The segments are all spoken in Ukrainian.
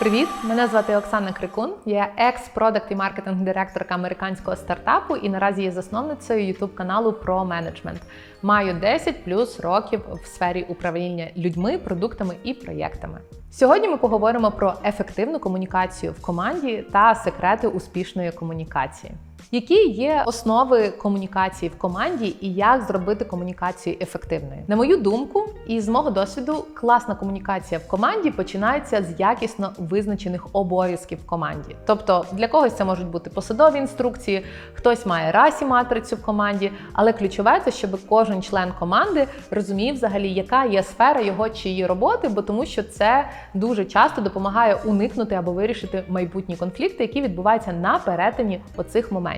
Привіт! Мене звати Оксана Крикун. Я екс-продакт і маркетинг-директорка американського стартапу і наразі є засновницею youtube каналу про менеджмент. Маю 10 плюс років в сфері управління людьми, продуктами і проєктами. Сьогодні ми поговоримо про ефективну комунікацію в команді та секрети успішної комунікації. Які є основи комунікації в команді і як зробити комунікацію ефективною? На мою думку, і з мого досвіду, класна комунікація в команді починається з якісно визначених обов'язків в команді. Тобто для когось це можуть бути посадові інструкції, хтось має расі матрицю в команді, але ключове це, щоб кожен член команди розумів взагалі, яка є сфера його чи її роботи, бо тому що це дуже часто допомагає уникнути або вирішити майбутні конфлікти, які відбуваються на перетині оцих моментів.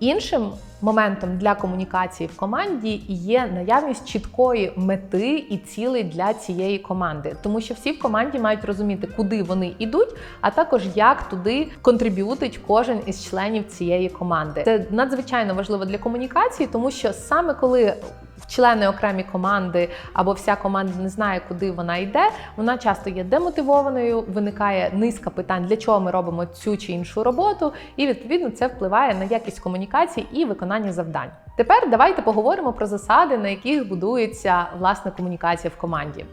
Іншим моментом для комунікації в команді є наявність чіткої мети і цілей для цієї команди, тому що всі в команді мають розуміти, куди вони йдуть, а також як туди контриб'ютить кожен із членів цієї команди. Це надзвичайно важливо для комунікації, тому що саме коли Члени окремі команди або вся команда не знає, куди вона йде. Вона часто є демотивованою, виникає низка питань, для чого ми робимо цю чи іншу роботу, і відповідно це впливає на якість комунікації і виконання завдань. Тепер давайте поговоримо про засади, на яких будується власне комунікація в команді.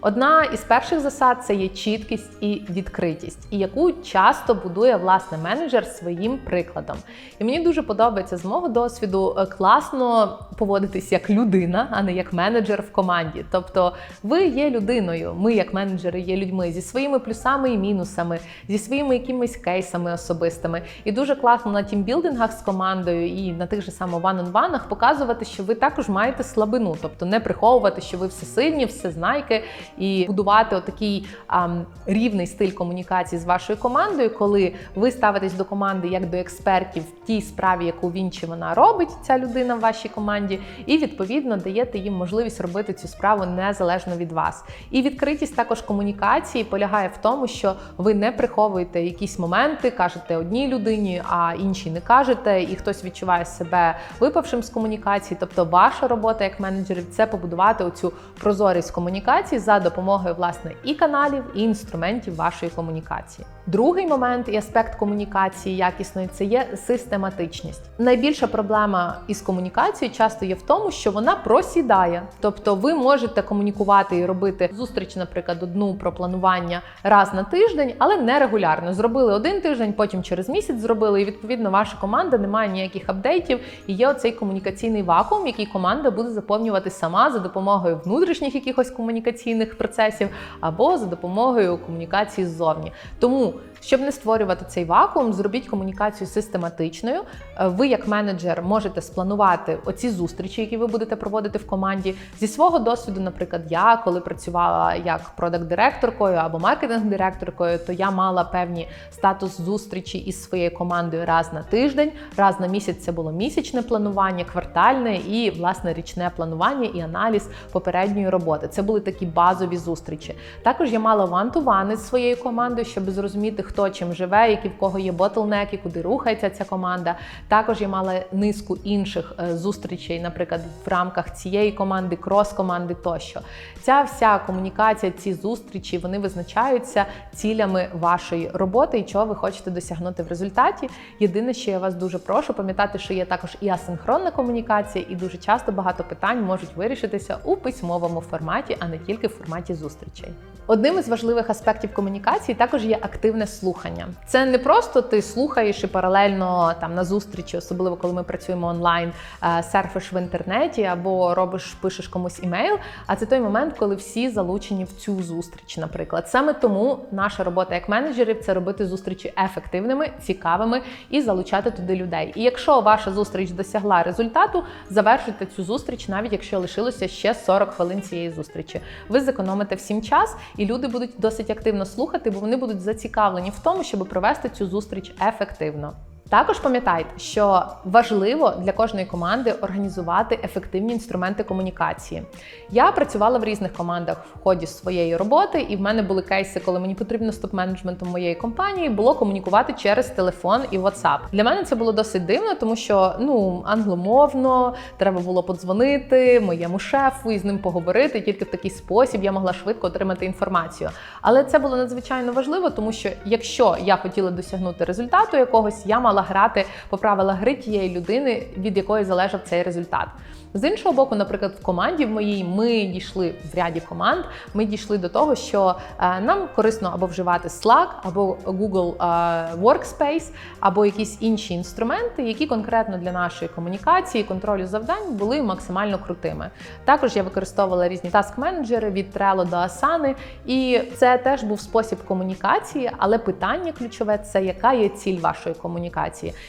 Одна із перших засад це є чіткість і відкритість, і яку часто будує власне менеджер своїм прикладом. І мені дуже подобається з мого досвіду е, класно поводитись як людина, а не як менеджер в команді. Тобто, ви є людиною, ми, як менеджери, є людьми зі своїми плюсами і мінусами, зі своїми якимись кейсами особистими. І дуже класно на тімбілдингах з командою і на тих же саме ван-он-ванах показувати, що ви також маєте слабину, тобто не приховувати, що ви все сильні, все знайки і будувати отакий а, рівний стиль комунікації з вашою командою, коли ви ставитесь до команди як до експертів в тій справі, яку він чи вона робить, ця людина в вашій команді, і відповідно даєте їм можливість робити цю справу незалежно від вас. І відкритість також комунікації полягає в тому, що ви не приховуєте якісь моменти, кажете одній людині, а іншій не кажете, і хтось відчуває себе випавшим з комунікації. Тобто, ваша робота як менеджерів це побудувати оцю прозорість комунікації за допомогою власне і каналів, і інструментів вашої комунікації. Другий момент і аспект комунікації якісної це є систематичність. Найбільша проблема із комунікацією часто є в тому, що вона просідає. Тобто, ви можете комунікувати і робити зустріч, наприклад, одну про планування раз на тиждень, але не регулярно. Зробили один тиждень, потім через місяць зробили, і відповідно ваша команда не має ніяких апдейтів. І є оцей комунікаційний вакуум, який команда буде заповнювати сама за допомогою внутрішніх якихось комунікаційних процесів або за допомогою комунікації ззовні. Тому it. Щоб не створювати цей вакуум, зробіть комунікацію систематичною. Е, Ви, як менеджер, можете спланувати оці зустрічі, які ви будете проводити в команді. Зі свого досвіду, наприклад, я коли працювала як продакт-директоркою або маркетинг-директоркою, то я мала певні статус зустрічі із своєю командою раз на тиждень, раз на місяць це було місячне планування, квартальне і власне річне планування і аналіз попередньої роботи. Це були такі базові зустрічі. Також я мала ван-ту-вани з своєю командою, щоб зрозуміти, хто чим живе, які в кого є ботлнеки, куди рухається ця команда. Також я мала низку інших е, зустрічей, наприклад, в рамках цієї команди, крос-команди тощо. Ця вся комунікація, ці зустрічі, вони визначаються цілями вашої роботи і чого ви хочете досягнути в результаті. Єдине, що я вас дуже прошу, пам'ятати, що є також і асинхронна комунікація, і дуже часто багато питань можуть вирішитися у письмовому форматі, а не тільки в форматі зустрічей. Одним із важливих аспектів комунікації також є активне слухання. Це не просто ти слухаєш і паралельно там на зустрічі, особливо коли ми працюємо онлайн, е, серфиш в інтернеті або робиш, пишеш комусь імейл. А це той момент, коли всі залучені в цю зустріч, наприклад. Саме тому наша робота як менеджерів це робити зустрічі ефективними, цікавими і залучати туди людей. І якщо ваша зустріч досягла результату, завершуйте цю зустріч, навіть якщо лишилося ще 40 хвилин цієї зустрічі. Ви зекономите всім час, і люди будуть досить активно слухати, бо вони будуть зацікавлені в тому, щоб провести цю зустріч ефективно. Також пам'ятайте, що важливо для кожної команди організувати ефективні інструменти комунікації. Я працювала в різних командах в ході своєї роботи, і в мене були кейси, коли мені потрібно з топ-менеджментом моєї компанії було комунікувати через телефон і WhatsApp. Для мене це було досить дивно, тому що ну англомовно треба було подзвонити моєму шефу і з ним поговорити. Тільки в такий спосіб я могла швидко отримати інформацію. Але це було надзвичайно важливо, тому що якщо я хотіла досягнути результату якогось, я мала грати по правилах гри тієї людини, від якої залежав цей результат. З іншого боку, наприклад, в команді в моїй ми дійшли в ряді команд. Ми дійшли до того, що е, нам корисно або вживати Slack, або Google е, Workspace, або якісь інші інструменти, які конкретно для нашої комунікації, контролю завдань були максимально крутими. Також я використовувала різні таск-менеджери від Trello до Asana, і це теж був спосіб комунікації, але питання ключове це яка є ціль вашої комунікації.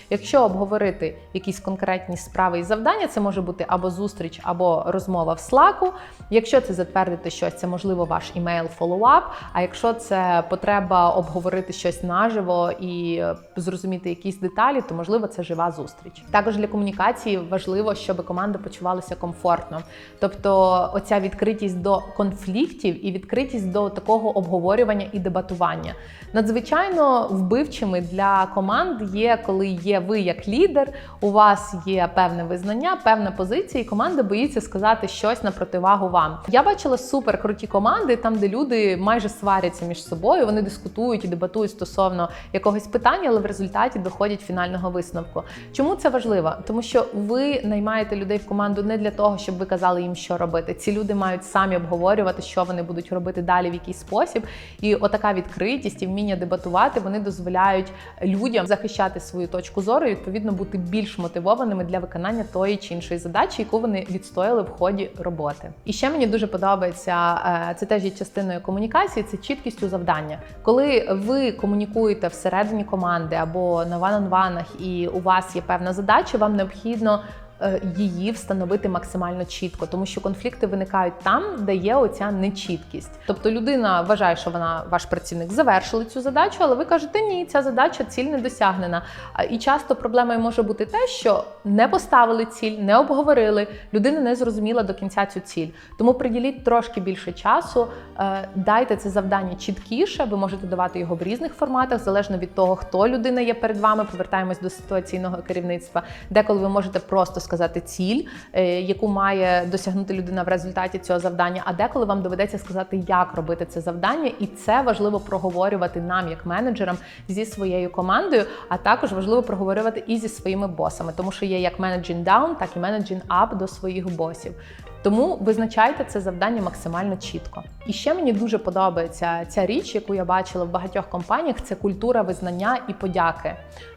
Якщо обговорити якісь конкретні справи і завдання, це може бути або зустріч, або розмова в Slack. Якщо це затвердити щось, це можливо ваш імейл follow-up, А якщо це потреба обговорити щось наживо і зрозуміти якісь деталі, то можливо це жива зустріч. Також для комунікації важливо, щоб команда почувалася комфортно, тобто оця відкритість до конфліктів і відкритість до такого обговорювання і дебатування. Надзвичайно вбивчими для команд є, коли є ви як лідер, у вас є певне визнання, певна позиція, і команда боїться сказати щось на противагу вам. Я бачила супер круті команди, там де люди майже сваряться між собою, вони дискутують і дебатують стосовно якогось питання, але в результаті доходять фінального висновку. Чому це важливо? Тому що ви наймаєте людей в команду не для того, щоб ви казали їм, що робити. Ці люди мають самі обговорювати, що вони будуть робити далі в якийсь спосіб. І отака відкритість і вміння дебатувати вони дозволяють людям захищати свою точку зору і відповідно бути більш мотивованими для виконання тої чи іншої задачі, яку вони відстояли в ході роботи. І ще мені дуже подобається е, це теж є частиною комунікації. Це чіткістю завдання. Коли ви комунікуєте всередині команди або на ван-он-ванах, і у вас є певна задача, вам необхідно. Е, Її встановити максимально чітко, тому що конфлікти виникають там, де є оця нечіткість. Тобто людина вважає, що вона ваш працівник завершили цю задачу, але ви кажете, ні, ця задача ціль не досягнена. І часто проблемою може бути те, що не поставили ціль, не обговорили, людина не зрозуміла до кінця цю ціль. Тому приділіть трошки більше часу, е, дайте це завдання чіткіше. Ви можете давати його в різних форматах, залежно від того, хто людина є перед вами. Повертаємось до ситуаційного керівництва, деколи ви можете просто сказати ціль, е, яку має досягнути людина в результаті цього завдання. А деколи вам доведеться сказати, як робити це завдання, і це важливо проговорювати нам, як менеджерам, зі своєю командою. А також важливо проговорювати і зі своїми босами, тому що є як managing down, так і managing up до своїх босів. Тому визначайте це завдання максимально чітко. І ще мені дуже подобається ця річ, яку я бачила в багатьох компаніях. Це культура визнання і подяки.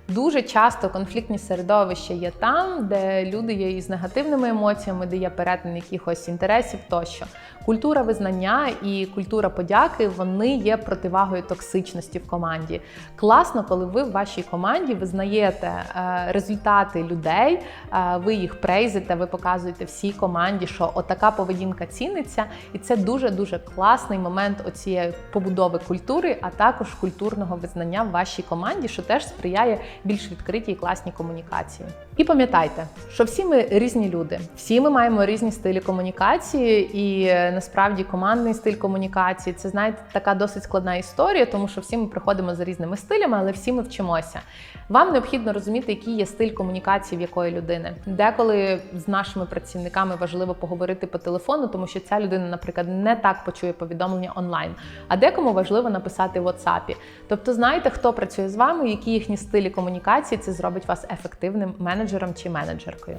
Дуже часто конфліктні середовища є там, де люди є із негативними емоціями, де є перетин якихось інтересів тощо. Культура визнання і культура подяки вони є противагою токсичності в команді. Класно, коли ви в вашій команді визнаєте е, результати людей, е, ви їх прейзите, ви показуєте всій команді, що отака поведінка ціниться, і це дуже дуже класний момент оцієї побудови культури, а також культурного визнання в вашій команді, що теж сприяє більш відкриті і класні комунікації. І пам'ятайте, що всі ми різні люди, всі ми маємо різні стилі комунікації, і е, насправді командний стиль комунікації це знаєте така досить складна історія, тому що всі ми приходимо за різними стилями, але всі ми вчимося. Вам необхідно розуміти, який є стиль комунікації в якої людини. Деколи з нашими працівниками важливо поговорити по телефону, тому що ця людина, наприклад, не так почує повідомлення онлайн, а декому важливо написати в WhatsApp. Тобто, знаєте, хто працює з вами, які їхні стилі комунікації, це зробить вас ефективним менеджером чи менеджеркою.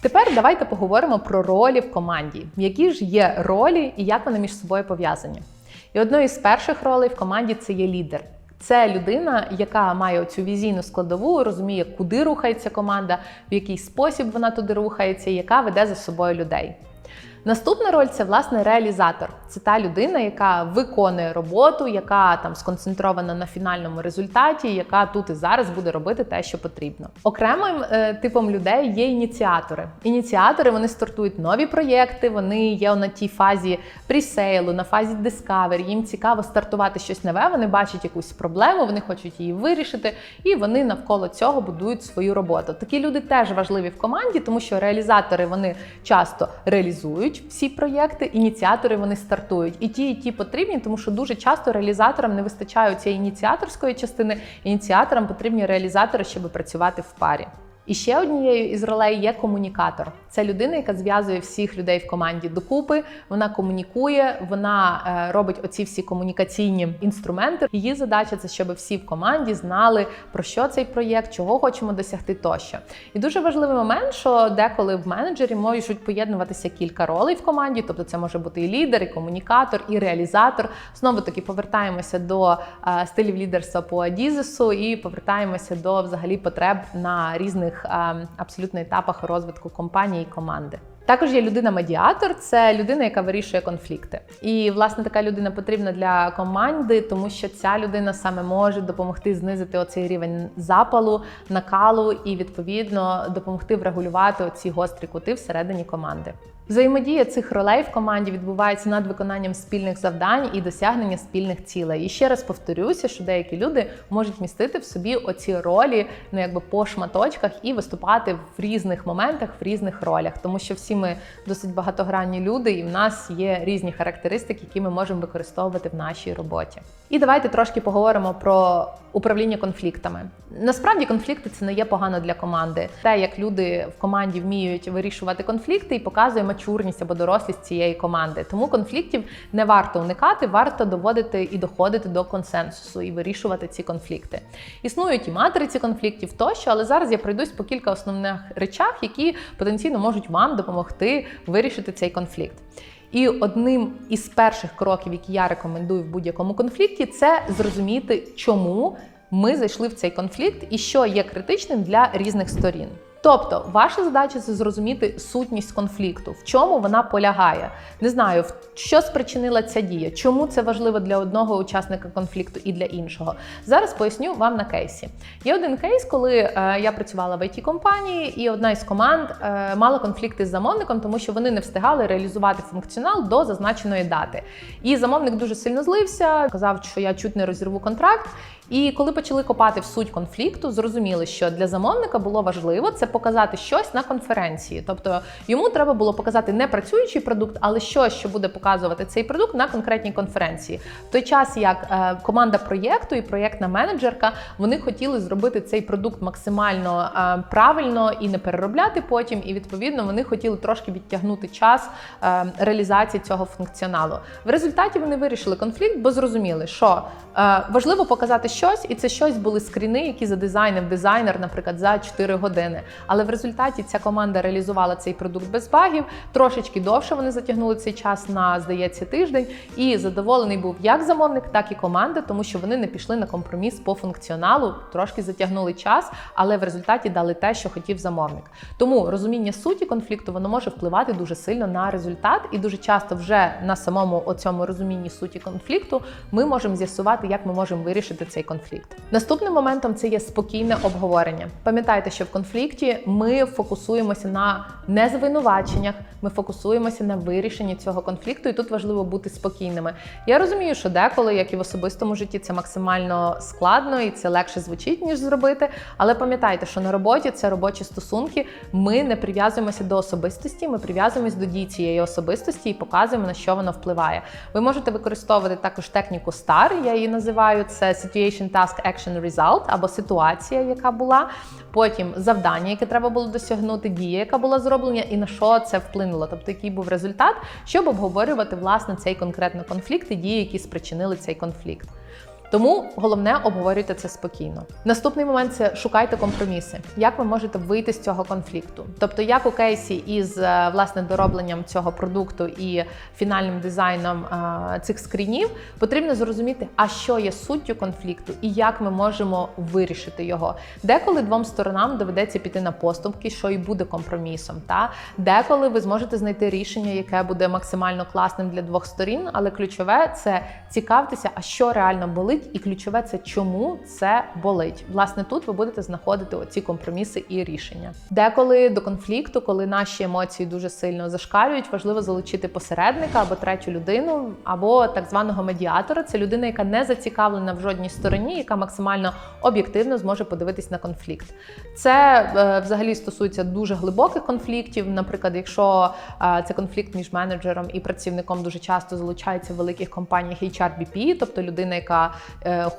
Тепер давайте поговоримо про ролі в команді. Які ж є ролі і як вони між собою пов'язані? І одною з перших ролей в команді це є лідер. Це людина, яка має цю візійну складову, розуміє, куди рухається команда, в який спосіб вона туди рухається, яка веде за собою людей. Наступна роль це власне реалізатор. Це та людина, яка виконує роботу, яка там сконцентрована на фінальному результаті, яка тут і зараз буде робити те, що потрібно. Окремим е, типом людей є ініціатори. Ініціатори вони стартують нові проєкти, вони є на тій фазі пресейлу, на фазі discovery. Їм цікаво стартувати щось нове. Вони бачать якусь проблему, вони хочуть її вирішити, і вони навколо цього будують свою роботу. Такі люди теж важливі в команді, тому що реалізатори вони часто реалізують всі проєкти, ініціатори вони стартують. І ті, і ті потрібні, тому що дуже часто реалізаторам не вистачає цієї ініціаторської частини. Ініціаторам потрібні реалізатори, щоб працювати в парі. І ще однією із ролей є комунікатор. Це людина, яка зв'язує всіх людей в команді докупи. Вона комунікує, вона е, робить оці всі комунікаційні інструменти. Її задача це, щоб всі в команді знали про що цей проєкт, чого хочемо досягти тощо. І дуже важливий момент, що деколи в менеджері можуть поєднуватися кілька ролей в команді, тобто це може бути і лідер, і комунікатор, і реалізатор. Знову таки повертаємося до е, стилів лідерства по Адізесу і повертаємося до взагалі потреб на різних е, абсолютно етапах розвитку компанії і команди. Також є людина-медіатор, це людина, яка вирішує конфлікти. І власне така людина потрібна для команди, тому що ця людина саме може допомогти знизити оцей рівень запалу, накалу і відповідно допомогти врегулювати оці гострі кути всередині команди. Взаємодія цих ролей в команді відбувається над виконанням спільних завдань і досягнення спільних цілей. І ще раз повторюся, що деякі люди можуть містити в собі оці ролі, ну якби по шматочках і виступати в різних моментах, в різних ролях, тому що всі ми досить багатогранні люди, і в нас є різні характеристики, які ми можемо використовувати в нашій роботі. І давайте трошки поговоримо про управління конфліктами. Насправді конфлікти це не є погано для команди. Те, як люди в команді вміють вирішувати конфлікти, і показує мачурність або дорослість цієї команди. Тому конфліктів не варто уникати, варто доводити і доходити до консенсусу і вирішувати ці конфлікти. Існують і матриці конфліктів тощо, але зараз я пройдусь по кілька основних речах, які потенційно можуть вам допомогти вирішити цей конфлікт. І одним із перших кроків, які я рекомендую в будь-якому конфлікті, це зрозуміти, чому ми зайшли в цей конфлікт і що є критичним для різних сторін. Тобто, ваша задача це зрозуміти сутність конфлікту, в чому вона полягає. Не знаю, що спричинила ця дія, чому це важливо для одного учасника конфлікту і для іншого. Зараз поясню вам на кейсі. Є один кейс, коли е, я працювала в it компанії, і одна із команд е, мала конфлікти з замовником, тому що вони не встигали реалізувати функціонал до зазначеної дати. І замовник дуже сильно злився, казав, що я чуть не розірву контракт. І коли почали копати в суть конфлікту, зрозуміли, що для замовника було важливо це показати щось на конференції. Тобто йому треба було показати не працюючий продукт, але щось, що буде показувати цей продукт на конкретній конференції. В той час, як е, команда проєкту і проєктна менеджерка, вони хотіли зробити цей продукт максимально е, правильно і не переробляти потім. І відповідно вони хотіли трошки відтягнути час е, реалізації цього функціоналу. В результаті вони вирішили конфлікт, бо зрозуміли, що важливо показати щось, і це щось були скріни, які задизайнив дизайнер, наприклад, за 4 години. Але в результаті ця команда реалізувала цей продукт без багів. Трошечки довше вони затягнули цей час на, здається, тиждень. І задоволений був як замовник, так і команда, тому що вони не пішли на компроміс по функціоналу, трошки затягнули час, але в результаті дали те, що хотів замовник. Тому розуміння суті конфлікту воно може впливати дуже сильно на результат, і дуже часто вже на самому оцьому розумінні суті конфлікту ми можемо з'ясувати, як ми можемо вирішити цей конфлікт. Наступним моментом це є спокійне обговорення. Пам'ятайте, що в конфлікті ми фокусуємося на незвинуваченнях, ми фокусуємося на вирішенні цього конфлікту, і тут важливо бути спокійними. Я розумію, що деколи, як і в особистому житті, це максимально складно і це легше звучить, ніж зробити. Але пам'ятайте, що на роботі це робочі стосунки. Ми не прив'язуємося до особистості, ми прив'язуємося до дій цієї особистості і показуємо на що воно впливає. Ви можете використовувати також техніку STAR, я її називаю це Situation Task Action Result або ситуація, яка була. Потім завдання, яке треба було досягнути, дія, яка була зроблена, і на що це вплинуло, тобто який був результат, щоб обговорювати власне цей конкретно конфлікт і дії, які спричинили цей конфлікт. Тому головне обговорюйте це спокійно. Наступний момент це шукайте компроміси. Як ви можете вийти з цього конфлікту? Тобто, як у кейсі із е, власне доробленням цього продукту і фінальним дизайном е, цих скрінів, потрібно зрозуміти, а що є суттю конфлікту і як ми можемо вирішити його. Деколи двом сторонам доведеться піти на поступки, що і буде компромісом. Та деколи ви зможете знайти рішення, яке буде максимально класним для двох сторін, але ключове це цікавтеся, а що реально болить, і ключове це чому це болить. Власне, тут ви будете знаходити оці компроміси і рішення. Деколи до конфлікту, коли наші емоції дуже сильно зашкалюють, важливо залучити посередника або третю людину, або так званого медіатора. Це людина, яка не зацікавлена в жодній стороні, яка максимально об'єктивно зможе подивитись на конфлікт. Це е, взагалі стосується дуже глибоких конфліктів. Наприклад, якщо е, це конфлікт між менеджером і працівником, дуже часто залучається в великих компаніях HR BP, тобто людина, яка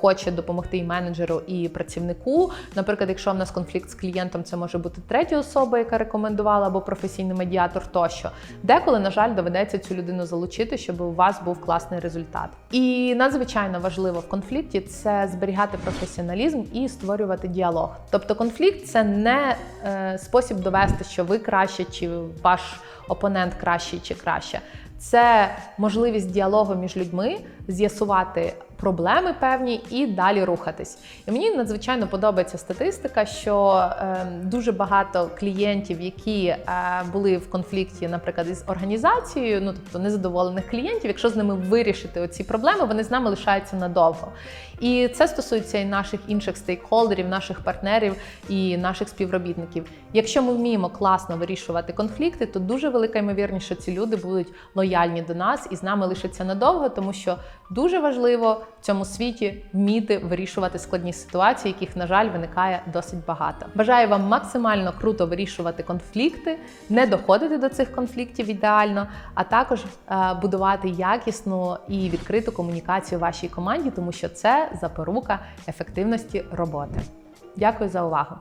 хоче допомогти і менеджеру, і працівнику. Наприклад, якщо в нас конфлікт з клієнтом, це може бути третя особа, яка рекомендувала, або професійний медіатор тощо. Деколи, на жаль, доведеться цю людину залучити, щоб у вас був класний результат. І надзвичайно важливо в конфлікті це зберігати професіоналізм і створювати діалог. Тобто, конфлікт це не е, спосіб довести, що ви краще, чи ваш опонент кращий чи краще. Це можливість діалогу між людьми, з'ясувати проблеми певні і далі рухатись. І мені надзвичайно подобається статистика, що е, дуже багато клієнтів, які е, були в конфлікті, наприклад, із організацією, ну тобто незадоволених клієнтів, якщо з ними вирішити оці проблеми, вони з нами лишаються надовго. І це стосується і наших інших стейкхолдерів, наших партнерів і наших співробітників. Якщо ми вміємо класно вирішувати конфлікти, то дуже велика ймовірність, що ці люди будуть лояльні до нас і з нами лишаться надовго, тому що дуже важливо в цьому світі вміти вирішувати складні ситуації, яких, на жаль, виникає досить багато. Бажаю вам максимально круто вирішувати конфлікти, не доходити до цих конфліктів ідеально, а також е, будувати якісну і відкриту комунікацію вашій команді, тому що це запорука ефективності роботи. Дякую за увагу!